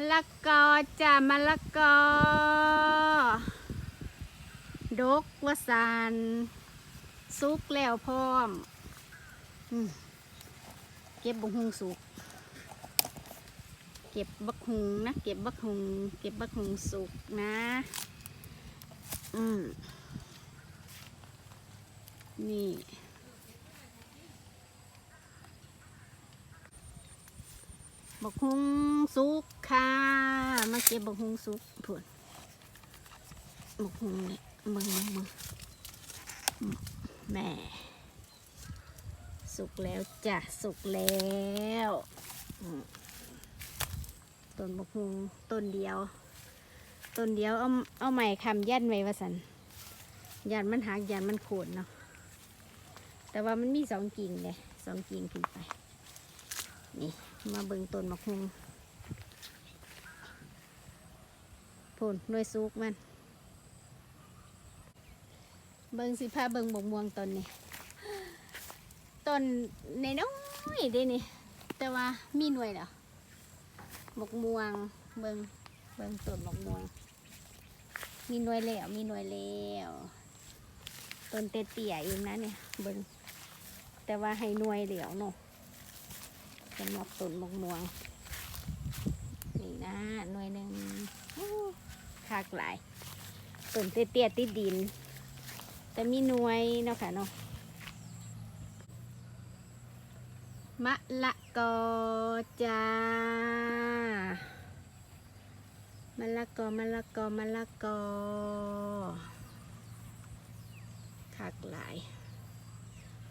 มะละกอจ้ามะละกอ ดกวสานสุกแล้วพร้อมอเก็บบักฮุงสุก เก็บบักฮุงนะ เก็บบักฮุง เก็บบักฮุงสุกนะ อืมนี่ บกฮุงสุกค่ะ มาเก็บบกฮุงสุกผุนบกฮุงนี่มึงมึงมึงแม่สุกแล้วจ้ะสุกแล้วต้นบกฮุงต้นเดียวต้นเดียวเอาเอาใหม่คำยันไว้ว่าสันยันมันหักยันมันโขนเนาะแต่ว่ามันมีสองกิ่งเลยสองกิ่งขึ้นไปนี่ มาเบิ่งต้นมะฮุงพูนหน่วยซุกมัน เบิ่งสิพาเบิ่งบกม่วงต้นนี่ต้นในน้อยๆเด้นี่ แต่ว่ามีหน่วยแล้วบกม่วงเบิ่งเบิ่งต้นบกม่วง มีหน่วยแล้วมีหน่วยแล้วต้นเตี้ยๆเองนะเนี่ยเบิ่งแต่ว่าให้หน่วยเหลียวเนาะ สำหรับต้นมะม่วง นี่นะหน่วยหนึ่งคากหลายต้นเตี้ยๆติดดิน แต่มีหน่วยเนาะค่ะเนาะมะละกอจ้ามะละกอมะละกอมะละกอคากหลาย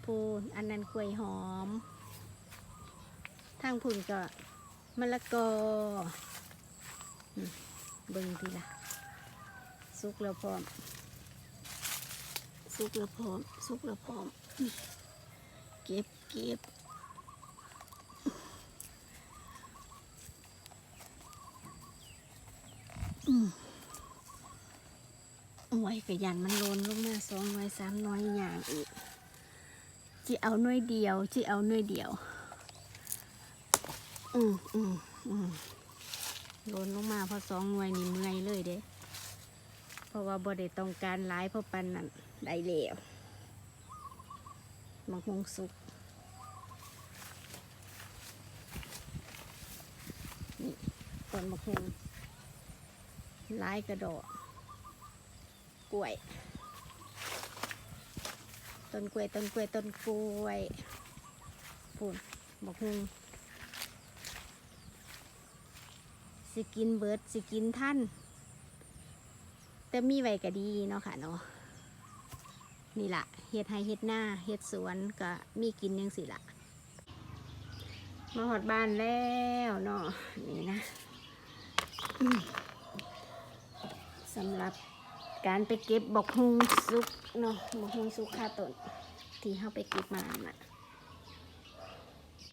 พูนอันนั้นกล้วยหอม ทางผุ่นก็มะละกอเบิ่งทีละสุกแล้วพร้อม สุกแล้วพร้อม สุกแล้วพร้อม เก็บเก็บอืมไว้กระยันมันโลนลงมาสองหน่วยสามน่วยอย่างอีกจีเอาน่วยเดียวจีเอาน่วยเดียว อืมอืมอืมโดนลงมาพอสองหน่วยนี่เมื่อยเลยเด้เพราะว่าบ่ได้ต้องการหลายเพราะปันนั่นได้แล้วมังคงสุกนี่ต้นมะคงหลายกระโดดกล้วย ต้นกล้วยต้นกล้วยต้นกล้วยปุ่นมะคง สิกินเบิร์ดสิกินท่าน แต่มีไว้ก็ดีเนาะค่ะเนาะนี่ละเฮ็ดให้เฮ็ดหน้าเฮ็ดสวนก็มีกินยังสิละมาหอดบ้านแล้วเนาะนี่นะสำหรับการไปเก็บบกฮุงซุกเนาะบกฮุงซุกค่าต้นที่เขาไปเก็บมาน่ะ